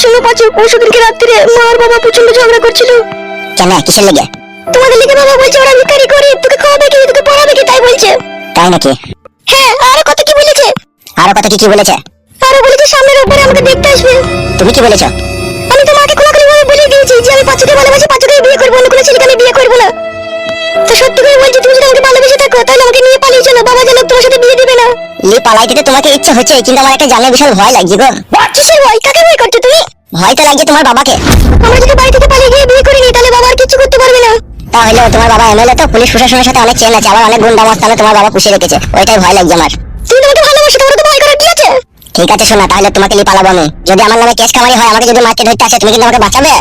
শোনো পাঁচু পরশু দিনকে রাত্রিরে মা আর বাবা প্রচণ্ড ঝগড়া করছিল। কেন? কিসের লেগে? তোমাদের লিখে বাবা বলছে ওরা ভিখারি করে তোকে খাওয়াবে কি তোকে পড়াবে কি তাই বলছে। তাই নাকি? হ্যাঁ আরও কত কি বলেছে? আরও কত কি কি বলেছে? আরও বলেছে সামনের রোববারে আমাকে দেখতে আসবে। তুমি কি বলেছ? আমি তো মাকে খোলাখুলি ভাবে বলে দিয়েছি যে আমি পাঁচুকে ভালোবাসি পাঁচুকে বিয়ে করব অন্য কোনো ছেলেকে আমি বিয়ে করব না। তো সত্যি করে বলছি তুমি যদি আমাকে ভালোবেসে থাকো তাহলে আমাকে নিয়ে পালিয়ে চলো বাবা যেন তোমার সাথে বিয়ে দিবে না। লি পালাই দিতে তোমাকে ইচ্ছে হচ্ছে কিন্তু আমার একটা জানলে বিশাল ভয় লাগছে গো। কিসের ভয়? কাকে ভয় করতে তুমি? ভয় তো লাগছে তোমার বাবাকে। আমরা যদি বাড়ি থেকে পালিয়ে গিয়ে বিয়ে করিনি তাহলে বাবা আর কিছু করতে পারবে না। তাহলে তোমার বাবা এমএলএ তো পুলিশ প্রশাসনের সাথে অনেক চেন আছে আবার অনেক গুন্ডা মস্তানে তোমার বাবা পুষে রেখেছে। ওইটাই ভয় লাগছে আমার। তুমি তোমাকে ভালোবাসো তোমার তো ভয় করার কি আছে? ঠিক আছে শোনা তাহলে তোমাকে নিয়ে পালাবো আমি। যদি আমার নামে কেস কামারি হয় আমাকে যদি মার্কেট ধরতে আসে তুমি কিন্তু আমাকে বাঁচাবে?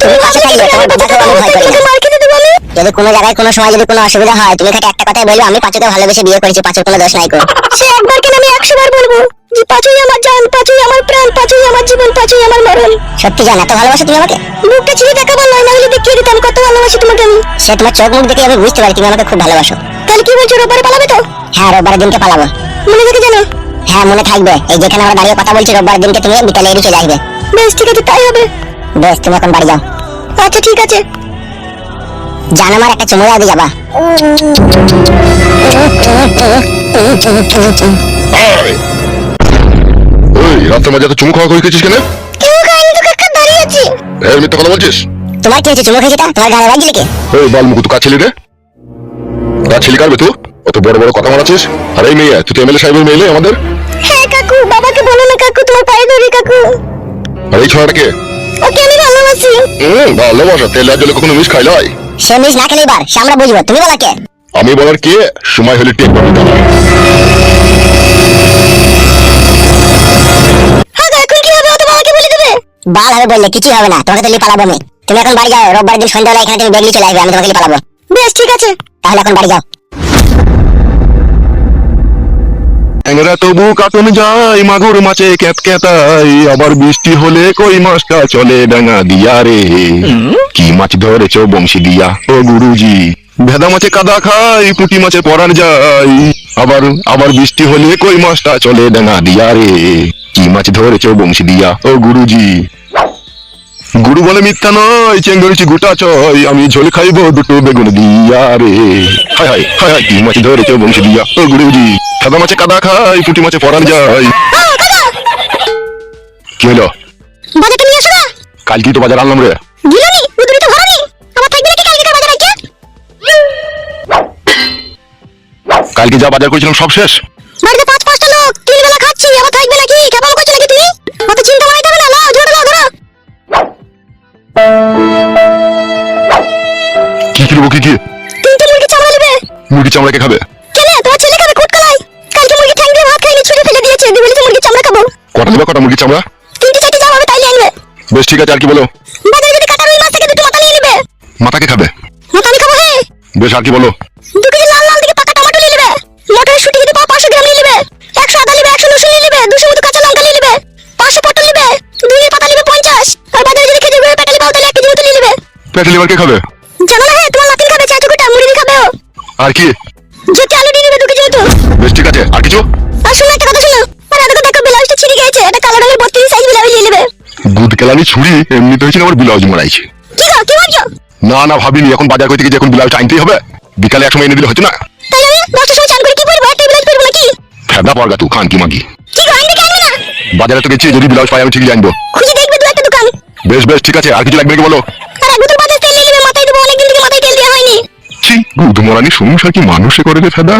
তুমি পাশে থাকবে তোমার বাবাকে আমি ভয় করি না মার খেতে দেবো আমি যদি কোনো জায়গায় কোনো সময় যদি কোনো অসুবিধা হয় তুমি খালি একটা কথাই বলবে আমি পাঁচুকে ভালোবেসে বিয়ে করেছি পাঁচুর কোনো দোষ নাই কো। সে একবার কেন আমি একশো বার বলব? যে পাঁচুই আমার জান পাঁচুই আমার প্রাণ পাঁচুই আমার জীবন পাঁচুই আমার মরণ। সত্যি জান এত ভালোবাসো তুমি আমাকে? মুখটা ছিঁড়ে দেখাবার নয় না হলে দেখিয়ে দিতাম কত ভালোবাসি তোমাকে আমি। সে তোমার চোখ মুখ দেখে আমি বুঝতে পারি তুমি আমাকে খুব ভালোবাসো। তাহলে কি বলছো রোববারে পালাবে তো? হ্যাঁ রোববারের দিনকে পালাবো। মনে থাকে জানো হ্যাঁ মনে থাকবে। এই যেখানে আমরা দাঁড়িয়ে কথা বলছি রোববার দিনকে তুমি বিকালে এড়িয়ে চলে আসবে। বেশ ঠিক আছে তাই হবে। বেশ তুমি এখন বাড়ি যাও। আচ্ছা ঠিক আছে। জান আমার একটা চুমু দাও দিয়ে যাবা রাতের মাঝে এত চুমু খাওয়া করে খেয়েছিস কেন? কেউ তো কাকা দাঁড়িয়ে আছি। এই মিথ্যা কথা বলছিস? তোমার কি হয়েছে? চুমু খেয়েছিটা তোমার গায়ে কি ওই বাল মুখ তুই কার ছেলে রে কার ছেলে কারবে তুই? অত বড় বড় কথা মারাচ্ছিস আর এই মেয়ে তুই তো এমএলএ সাহেবের মেয়ে আমাদের। হ্যাঁ কাকু বাবাকে বলো না কাকু তোমার পায়ে ধরি কাকু। আর এই ছড়াটাকে ওকে আমি ভালোবাসি হুম ভালোবাসা তেল জলে কখনো খাইলাই সে মিস না খেলে এবার সে আমরা বুঝব তুমি বলা কে? আমি বলার কে? সময় হলে টেক হ্যাঁ বাল হবে বললে কিছুই হবে না তোমাকে তো পালাবো আমি। তুমি এখন বাড়ি যাও রোববার দিন সন্ধ্যাবেলা এখানে তুমি বেগলি চলে আসবে আমি তোমাকে পালাবো বেশ ঠিক আছে। তাহলে এখন বাড়ি যাও। ট্যাংরা তবু কাটন যায় মাগুর মাছে ক্যাত ক্যাতাই। আবার বৃষ্টি হলে কই মাছটা চলে ডাঙা দিয়া রে। কি মাছ ধরেছ বংশী দিয়া? ও গুরুজি ভেদা মাছে কাদা খাই পুঁটি মাছে পরার যাই। আবার আবার বৃষ্টি হলে কই মাছটা চলে ডাঙা দিয়া রে। কি মাছ ধরেছ বংশী দিয়া? ও গুরুজি গুরু বলে মিথ্যা নয় চেঙ্গড়িছি গোটা চয় আমি ঝোল খাইবো দুটো বেগুন দিয়া রে। হায় হায় হায় হায় কি মাছ ধরেছ বংশী দিয়া? ও গুরুজি সাদা মাছে কাদা খাই পুঁটি মাছে পরান যায় কাকা কি হলো? বাজারটা নিয়ে আসো না কালকেই তো বাজার আনলাম রে। গিলানি উদুরি তো ভরানি আমার থাকবে নাকি কালকে বাজার আছে কালকে যা বাজার করেছিলাম সব শেষ। বাড়িতে পাঁচ পাঁচটা লোক তিন বেলা খাচ্ছি। আমার থাকবে নাকি? কেমন করছ নাকি তুমি? অত চিন্তা বানাইতে হবে না লাও ঝোড়ো লাও ধরো। কি কিনবো কি কি? তিনটে মুরগি চামড়া নেবে। মুরগি চামড়াকে খাবে? কটা নেবে কটা মুরগি চামড়া? তিনটে চারটে যাও হবে তাইলে আনবে বেশ ঠিক আছে আর কি বলো? বাজারে যদি কাটা রুই মাছ থেকে দুটো মাথা নিয়ে নেবে। মাথাকে খাবে? মাথা আমি খাব হ্যাঁ বেশ আর কি বলো? দু কেজি লাল লাল দিকে পাকা টমেটো নিয়ে নেবে। মটরের শুটি যদি পাও পাঁচশো গ্রাম নিয়ে নেবে। একশো আদা নেবে একশো রসুন নিয়ে নেবে দুশো মতো কাঁচা লঙ্কা নিয়ে নেবে। পাঁচশো পটল নেবে ধনিয়া পাতা নেবে পঞ্চাশ। আর বাজারে যদি খেজুর গুঁড়ো প্যাকেট পাও তাহলে এক কেজি মতো নিয়ে নেবে। পেটে লিভার কে খাবে? জানো না হ্যাঁ তোমার নাতিন খাবে চাচু গোটা মুড়ি খাবে ও। আর কি? যেতে কেলানি ছুরি এমনিতে হয়েছিল আমার ব্লাউজ মারাইছে? না না ভাবিনি। এখন বাজার করতে গিয়ে এখন ব্লাউজ আনতেই হবে? বিকালে এক সময় এনে দিলে হতো না? করে ফেদা পড়গা তুই খান কি মাগি বাজারে তো গেছি যদি ব্লাউজ পাই আমি ঠিক জানব খুঁজে দেখবে দু একটা দোকান। বেশ বেশ ঠিক আছে আর কিছু লাগবে কি বলো? আর এক বোতল বাজার তেল নিয়ে নেবে মাথায় দেবো অনেকদিন থেকে মাথায় তেল দেওয়া হয়নি। ছি গুদ মরানি সংসার কি মানুষে করে রে ফেদা?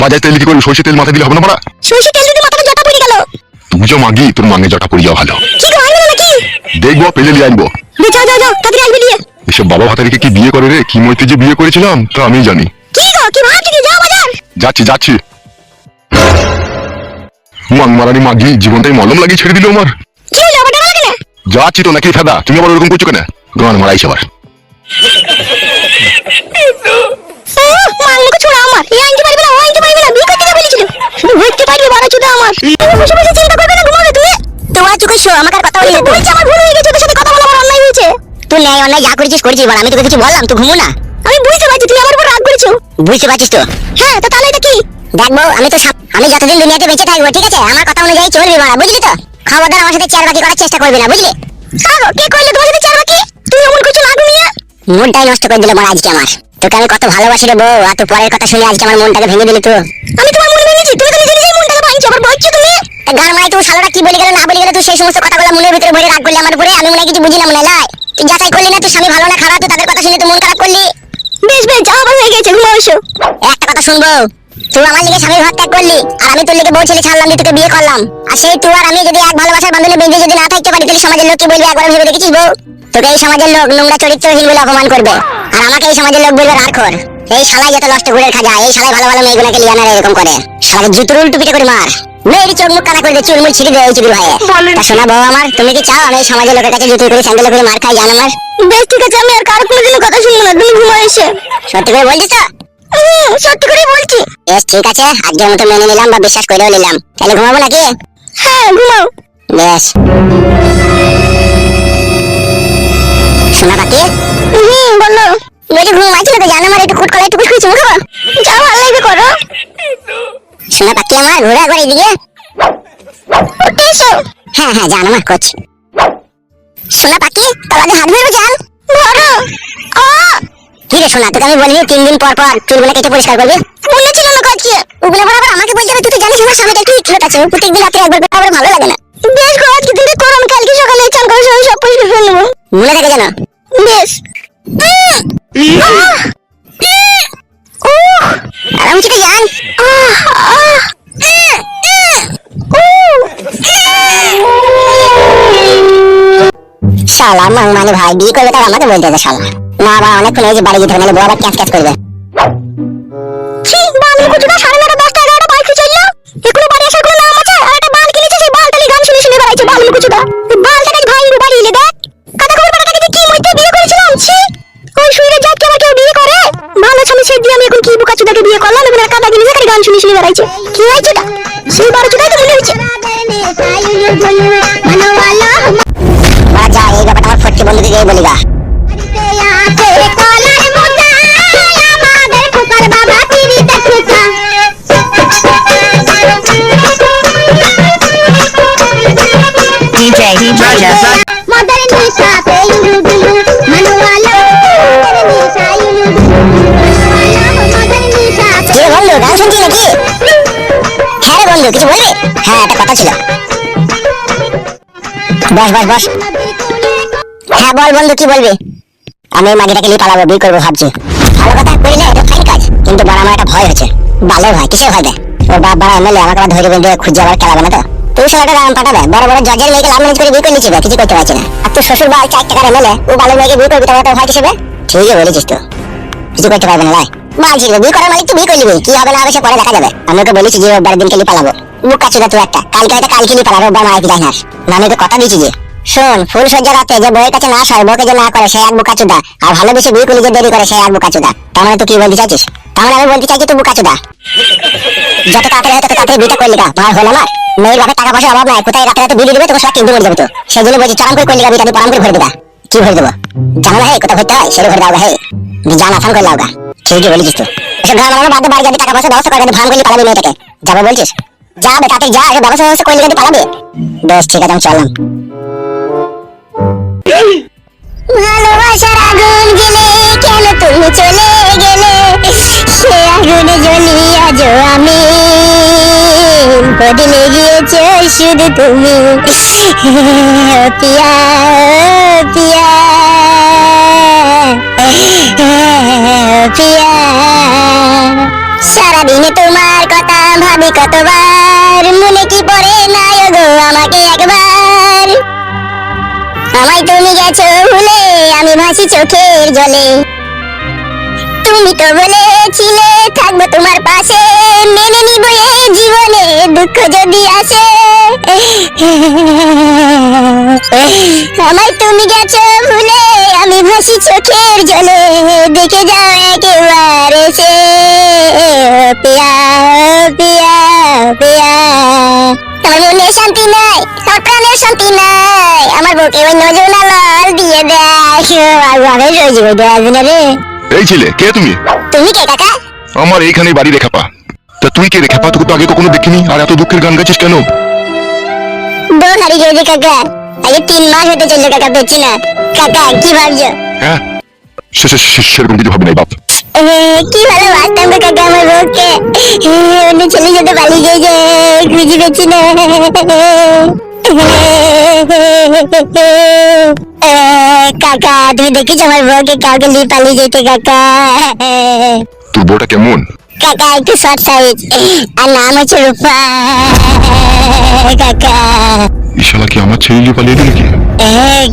বাজার তেল কি করবি সর্ষে তেল মাথা দিলে হবে না সরষে তেল যদি মাথাটা জটা পড়ে গেল যে মাগি তোর জটা পড়ে যাওয়া ভালো। দেখব পেলে নিয়ে আনব। এসব বাবা ভাতারিকে কি বিয়ে করে রে? কি মইতে যে বিয়ে করেছিলাম তা আমি জানি। যাচ্ছি যাচ্ছি। মাং মারানি মাগি জীবনটাই মলম লাগিয়ে ছেড়ে দিল আমার। যাচ্ছি তো নাকি ফেদা তুমি আবার ওরকম করছ কেন? গান মারাইছে আবার। আমার। এই আনতে পারবে না ও আনতে পারবে না বিয়ে করতে বলেছিল। শুধু হইতে পারবে বারো চুদা আমার। বসে বসে চিন্তা করবে না ঘুমাবে তুমি তোমার চোখে শো আমাকে আর কথা বলি বলছি আমার ভুল হয়ে গেছে তোর সাথে কথা বলা আমার অন্যায় হয়েছে। তুই ন্যায় অন্যায় যা করেছিস করেছিস বল আমি তোকে কিছু বললাম তুই ঘুমো না। আমি বুঝতে পারছি তুমি আমার উপর রাগ করেছ। বুঝতে পারছিস তো? হ্যাঁ তা তাহলে এটা কি? দেখব আমি তো আমি যতদিন দুনিয়াতে বেঁচে থাকব ঠিক আছে? আমার কথা অনুযায়ী চলবি মারা বুঝলি তো? খবরদার আমার সাথে চেয়ার বাকি করার চেষ্টা করবি না বুঝলি? আগো কে কইলে তোমার সাথে চার বাকি? তুই এমন কিছু লাগু নিয়ে? মনটাই নষ্ট করে দিল মনে আজকে আমার। তোকে আমি কত ভালোবাসি রে বউ আর তুই পরের কথা শুনে আজকে আমার মনটাকে ভেঙে দিলি তুই আমি তোমার মনে ভেঙেছি তুমি তো নিজে নিজেই মনটাকে ভাঙছো আবার বলছো তুমি? গান মাই তুই শালাটা কি বলে গেল না বলে তুই সেই সমস্ত কথাগুলো মনের ভিতরে ভরে রাগ করলি আমার উপরে আমি মনে কিছু বুঝি না মনে লাই তুই যাচাই করলি না তুই স্বামী ভালো না খারাপ তুই তাদের কথা শুনে তুই মন খারাপ করলি। বেশ বেশ যাও আবার হয়ে গেছে ঘুমাও এসো। একটা কথা শুনব। তুই আমার লিগে স্বামীর ঘর ত্যাগ করলি আর আমি তোর লিগে বউ ছেলে ছাড়লাম তোকে বিয়ে করলাম। আর সেই তুই আর আমি যদি এক ভালোবাসার বান্ধবী বেঁধে যদি না থাকতে পারি তাহলে সমাজের লোক কি বলবে? একবার ভেবে দেখেছিস বউ? তোকে এই সমাজের লোক নোংরা চরিত্রহীন বলে অপমান করবে। আর আমাকে এই সমাজের লোক বলবে রাখর এই শালাই যত নষ্ট ঘুরে খাজা এই শালাই ভালো ভালো মেয়েগুলোকে লিয়ানা এরকম করে। শালাকে জুতোর উল্টো পিঠে করে মার। মেয়েরই চোখ মুখ কানা করে দে চুলমুল ছিঁড়ে দে এই ভাইয়ে। তা শোনা বউ আমার তুমি কি চাও আমি সমাজের লোকের কাছে জুতো করে স্যান্ডেল করে মার খাই জান আমার? বেশ ঠিক আছে আমি আর কারও কোনোদিনও কথা শুনব না তুমি ঘুমাও এসে। সত্যি করে বলছিস তো? সত্যি করে বলছি। বেশ ঠিক আছে আজকের মতো মেনে নিলাম বা বিশ্বাস করেও নিলাম। তাহলে ঘুমাবো নাকি? হ্যাঁ ঘুমাও। বেশ। শোনা বাকি হুম বলো। বলছি ঘুম আছে তো জানো আমার একটু কুট কলা একটু কুচকুচি মুখো যা ভালো লাগবে করো। শোনা বাকি আমার? ঘুরে একবার এদিকে? হ্যাঁ হ্যাঁ জানো আমার কোচ শোনা পাখি তলাতে হাত ধরবো জান ধরো। আ কি রে শোনা তোকে আমি বলিনি তিন দিন পর পর চুলগুলো কেটে পরিষ্কার করবি? মনে ছিল না কাজকে ওগুলো পর আবার আমাকে বলতে হবে তুই তো জানিস আমার স্বামীটা একটু ইটলট আছে ও প্রত্যেকদিন রাতে একবার করে আমার ভালো লাগে না। বেশ গো আজকে দিনটা করো কালকে সকালে চান করে সবাই সব পরিষ্কার করে নেব। মনে থাকে জানো? বেশ। আরাম জান আহ, আহ, শালা মানে ভাই বিয়ে করবে তার আমাকে বলতে হবে শালা। না আবার অনেকক্ষণ যে বাড়ি যেতে হবে বউ আবার ক্যাচ ক্যাচ করবে। ছি, বাল কুচুটা সাড়ে নটা দশটা এগারোটা বাইক চলল এখনও বাড়ি আসার হ্যাঁ কিছু বলবি? হ্যাঁ একটা কথা ছিল। বস বস বস। হ্যাঁ বল, বন্ধু, কি বলবি? আমি মাগিটাকে নিয়ে পালাবো, বিয়ে করব, ভাবছি। ভালো কথা করিলে এটা ফাইন কাজ, কিন্তু বড় আমার একটা ভয় হচ্ছে বালের ভয়, কিসের ভয় দেয় ও বাপ বাড়া এমএলএ আমাকে ধরে বেঁধে খুঁজে আবার খেলাবে না তো? তুই সালাটা রাম পাঠাবে, বড় বড় জজের মেয়েকে লাভ ম্যানেজ করে বিয়ে করে নিচ্ছি কিছু করতে পারছি না। আর তুই শ্বশুর বাড়ি চার টাকার এমএলএ ও বালের মেয়েকে বিয়ে করবি তাহলে তো ভয় কিসেবে ঠিকই বলেছিস তো। কিছু করতে পারবে না, লাই। তো করে কি হবে না হবে সে পরে দেখা যাবে। আমি ওকে কথা দিয়েছি যে, শোন করলে যে দেরি করে মানে কি বলতে চাইছিস? তার মানে হয় তো। হে কোথায় ভরতে হয়? সেটা ভরে দাও হে। জানা ফান করে গা। ঠিকই বলেছিস তুই? এসব গ্রাম আমার বাদ বাড়ি যাবি, টাকা পয়সা, ব্যবস্থা করে ভান করলি পালাবি মেয়েটাকে। যাব বলছিস? যাবে তাতে যা, এসব ব্যবস্থা ব্যবস্থা করলি যদি পালাবি? বেশ, ঠিক আছে, আমি চললাম। ভালোবাসার আগুন গেলে কেন তুমি চলে গেলে? সে আগুনে জ্বলি আজ আমি। বদলে গিয়েছ শুধু তুমি। পিয়া পিয়া সারাদিনে তোমার কথা ভাবি কতবার, মনে কি পড়ে না গো আমাকে একবার? আমায় তুমি গেছো ভুলে, আমি ভাসি চোখের জলে। তুমি তো বলেছিলে থাকব তোমার পাশে। মেনে নিব এই জীবনে, দুঃখ যদি আসে। আমায় তুমি গেছো ভুলে, আমি ভাসি চোখের জলে। দেখে যাও একেবার এসে পিয়া পিয়া পিয়া। আমার মনে শান্তি নাই আমার প্রাণের শান্তি নাই। আমার বুকে ওই নজনা লাল দিয়ে। দেখ আর আমি রোজ রোজ আসবি না রে এই ছেলে কে তুমি? তুমি কে কাকা? আমার এইখানে বাড়ি রেখাপা তা তুই কে রেখাপা তোকে তো আগে কখনো দেখিনি। আর এত দুঃখের গান গাইছিস কেন? চোখ হারিয়ে গেছে কাকা আগে তিন মাস হতে চলল কাকা বেচি না? কাকা কি ভাবছ? হ্যাঁ? সেরকম কিছু ভাবি নাই বাপ। এ, কি ভালো বাসতাম গো কাকা আমার বউকে। অন্য ছেলের সাথে পালিয়ে গিয়েছে খুঁজে পেয়েছি না। কাকা তুমি দেখেছ আমার বউকে? কাউকে নিয়ে পালিয়ে যেতে কাকা। তোর বউটা কেমন? কাকা একটু শর্ট সাইজ আর নাম হচ্ছে রূপা। কাকা। ইশালা কি আমার ছেলে নিয়ে পালিয়ে দিল কি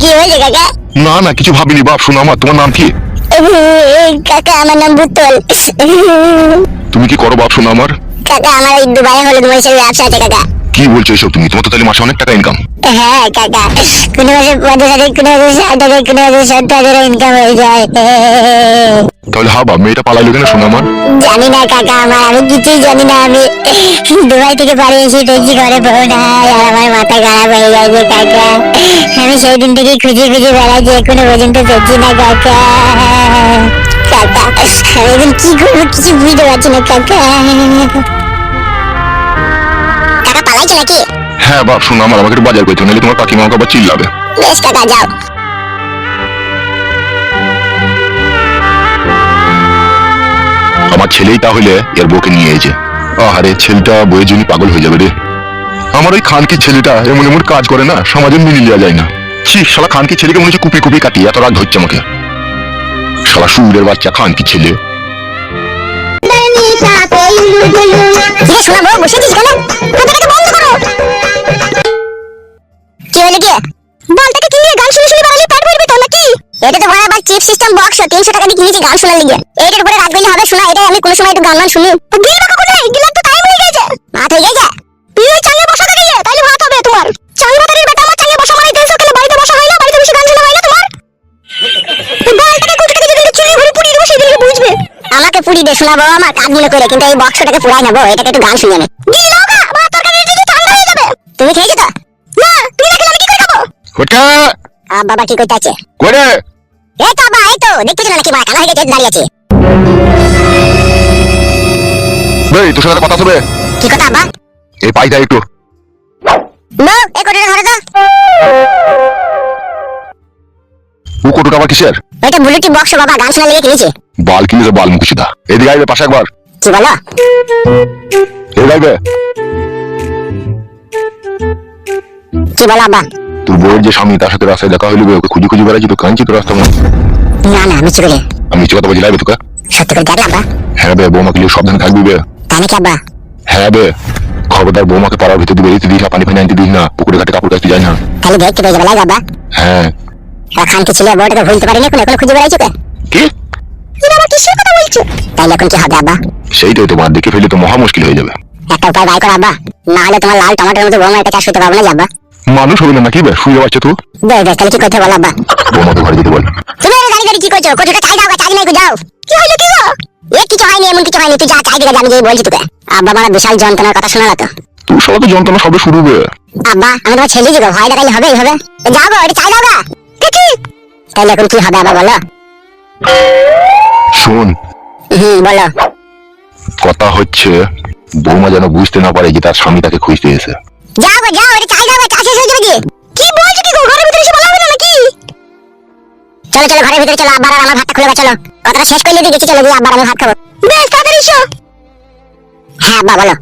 কি হয়েছে কাকা? না না কিছু ভাবিনি বাপ শোনো আমার তোমার নাম কি? কাকা আমার নাম বুতল। তুমি কি করো বাপ শোনো আমার। কাকা আমার ওই দুবাই হলুদ মরিচের ব্যবসা আছে কাকা। কি বলছো এসব তুমি? তোমার তো তাহলে মাসে অনেক টাকা ইনকাম হ্যাঁ কাকা কোনো মাসে পঞ্চাশ হাজার কোনো মাসে ষাট হাজার কোনো মাসে সত্তর হাজার ইনকাম হয়ে যায়। তাহলে হা বাপ মেয়েটা পালাইলো কেন শোনো আমার? জানি না কাকা আমার আমি কিছুই জানি না আমি দুবাই থেকে বাড়ি এসে দেখছি ঘরে বউ নাই আর আমার মাথা খারাপ হয়ে গেছে কাকা। আমি সেই দিন থেকে খুঁজে খুঁজে বেড়াচ্ছি এখনও পর্যন্ত দেখছি না কাকা। কাকা আমি এখন কি করব কিছু বুঝতে পারছি না কাকা। কাকা পালাইছো নাকি হ্যাঁ বাপ শোনো আমার আমাকে একটু বাজার করতে নাহলে তোমার কাকিমা আমাকে আবার চিল্লাবে। বেশ কাকা যাও। আমার ছেলেই তাহলে এর বউকে নিয়ে এসেছে আহারে ছেলেটা বইয়ের জন্য পাগল হয়ে যাবে রে। আমার ওই খানকি ছেলেটা এমন এমন কাজ করে না সমাজে মিলিয়ে দেওয়া যায় না। ছি শালা খানকি ছেলেকে মনে হচ্ছে কুপি কুপি কাটি এত রাগ ধরছে আমাকে। শালা সুরের বাচ্চা খানকি ছেলে। কিরে শোনা বউ বসেছিস কেন? কথাটা বন্ধ করো। কি হলো কি? বলটাকে কিনে গান শুনে শুনে বাড়ালে পেট ভরবে তো, নাকি? এটা তো ভাড়া চিপ সিস্টেম বক্স তিনশো টাকা দিয়ে কিনেছি গান শোনার লিগে। এটার উপরে রাত গেলে হবে, শোনা এটা আমি কোনো সময় একটু গান গান শুনি গিয়ে বাকা কোনে গিলাম তো টাইম হয়ে গেছে। ভাত হয়ে গেছে? আমাকে পুড়ি দে শোনাবো আমার কাজ মনে করে কিন্তু এই বক্সটাকে পুরাই নেব এটাকে একটু গান শুনিয়ে নে। তুমি খেয়েছো তো? না তুমি না আমি কি করে খাব। ওটা আ বাবা কি করতে আছে? করে এই তো বাবা এই তো দেখতেছো না নাকি? কানা হয়ে গেছে দাঁড়িয়ে আছে। তোর সাথে কথা হবে। কি কথা আব্বা এই পাইটা একটু। বউ এই কোটটা ধরে তো। ও কোটোটা আবার কিসের? ওইটা ব্লুটুথ বক্স বাবা গান শোনা লেগে কিনেছে। বাল কিনেছে বাল মুখুশিদা এদিকে আইবে পাশে একবার। কি বলো? এদিকে আইবে কি বলো আব্বা তোর বউয়ের যে স্বামী তার সাথে রাস্তায় দেখা হইলে ওকে খুঁজি খুঁজি বেড়াচ্ছি তো কাঁদছি তো রাস্তা মনে। না না মিছি করে আমি মিথ্যে কথা বলছি লাইবে তোকে? সত্যি করে দেখলে আব্বা হ্যাঁ বে বৌমাকে নিয়ে সাবধানে থাকবি বে। তাই নাকি আব্বা হ্যাঁ বে খবরদার বৌমাকে পাড়ার ভিতর দিয়ে বেরিয়ে দিস না পানি ফানি আনতে দিস না পুকুরে ঘাটে কাপড় কাচতে যাই না। তাহলে দেখতে পেয়ে যাবে লাগে আব্বা হ্যাঁ। খানকে ছিল বউটাকে ভুলতে পারিনি এখন খুঁজে বেড়াইছো কে কি? কিসের কথা বলছো। তাইলে এখন কি হবে আব্বা? সেইটাই তোমার দেখে ফেলে তো মহা মুশকিল হয়ে যাবে। একটা উপায় বাই করো আব্বা। না হলে তোমার লাল টমাটোর মতো বৌমা এটা চাষ করতে পারব না আব্বা। মানুষ হবে না নাকি বে শুয়ে যাচ্ছে তো? বেশ বেশ তাহলে কি করতে বলো আব্বা? বৌমাকে ঘরে যেতে বল। তুমি এর দাঁড়িয়ে দাঁড়িয়ে কি করছ? কতটা চাই দাও চাই নাই যাও। কি হইল কি গো এ কিছু হয়নি এমন কিছু হয়নি। তুই যা চাই দিকে আমি যেই বলছি তোকে। আব্বা আমার বিশাল যন্ত্রণার কথা শোনালো তো। তুই সব তো যন্ত্রণা সবে শুরু বে আব্বা আমি তোমার ছেলে গো ভয় দেখাইলে হবে এ যাও গো এটা চাই দাও গা। দেখি তাহলে এখন কি হবে আব্বা বলো? শোন। হুম বলো। কথা হচ্ছে বৌমা যেন বুঝতে না পারে যে তার স্বামী তাকে খুঁজতে এসে যাও গো যাও এটা চাই যাবে যাবে কি বলছো কি গো ঘরের ভিতরে এসে বলা হবে না নাকি? চলো চলো ঘরের ভিতরে চলো আব্বার আর আমার ভাতটা খুলে চলো। কথাটা শেষ করে দিয়ে গেছি চলো আব্বার আমি ভাত খাব। বেশ তাড়াতাড়ি এসো। হ্যাঁ আব্বা বলো।